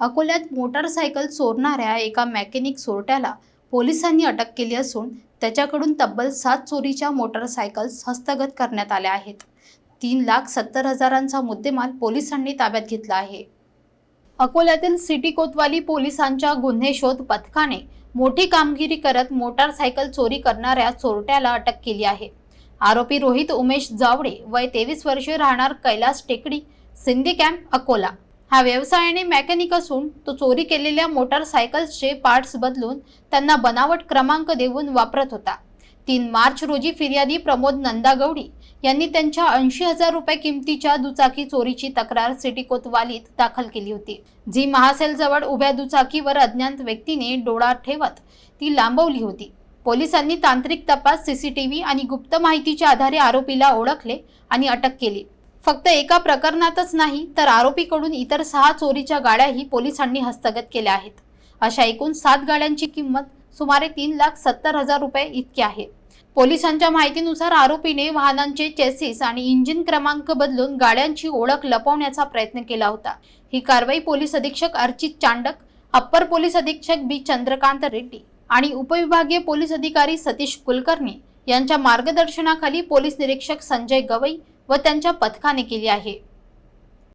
अकोल्यात मोटारसायकल चोरणाऱ्या एका मॅकॅनिक चोरट्याला पोलिसांनी अटक केली असून त्याच्याकडून तब्बल सात चोरीच्या मोटारसायकल्स हस्तगत करण्यात आल्या आहेत. तीन लाख सत्तर हजारांचा मुद्देमाल पोलिसांनी ताब्यात घेतला आहे. अकोल्यातील सिटी कोतवाली पोलिसांच्या गुन्हे शोध पथकाने मोठी कामगिरी करत मोटारसायकल चोरी करणाऱ्या चोरट्याला अटक केली आहे. आरोपी रोहित उमेश जावडे वय तेवीस वर्षे राहणार कैलास टेकडी सिंधी कॅम्प अकोला. हा व्यवसायाने मेकॅनिक असून तो चोरी केलेल्या मोटारसायकल्सचे पार्ट्स बदलून त्यांना बनावट क्रमांक देऊन वापरत होता. तीन मार्च रोजी फिर्यादी प्रमोद नंदागौडी यांनी त्यांच्या ऐंशी हजार रुपये किमतीच्या दुचाकी चोरीची तक्रार सिटी कोतवालीत दाखल केली होती. जी महासेलजवळ उभ्या दुचाकीवर अज्ञात व्यक्तीने डोळा ठेवत ती लांबवली होती. पोलिसांनी तांत्रिक तपास सीसीटीव्ही आणि गुप्त माहितीच्या आधारे आरोपीला ओळखले आणि अटक केली. फक्त एका प्रकरणातच नाही तर आरोपीकडून इतर सहा चोरीच्या गाड्याही पोलिसांनी हस्तगत केल्या आहेत. अशा एकूण सात गाड्यांची किंमत सुमारे तीन लाख सत्तर हजार रुपये इतकी आहे. पोलिसांच्या माहितीनुसार आरोपीने वाहनांचे चेसिस आणि इंजिन क्रमांक बदलून गाड्यांची ओळख लपवण्याचा प्रयत्न केला होता. ही कारवाई पोलीस अधीक्षक अर्चित चांडक अप्पर पोलीस अधीक्षक बी चंद्रकांत रेड्डी आणि उपविभागीय पोलीस अधिकारी सतीश कुलकर्णी यांच्या मार्गदर्शनाखाली पोलीस निरीक्षक संजय गवई व त्यांच्या पथकाने केली आहे.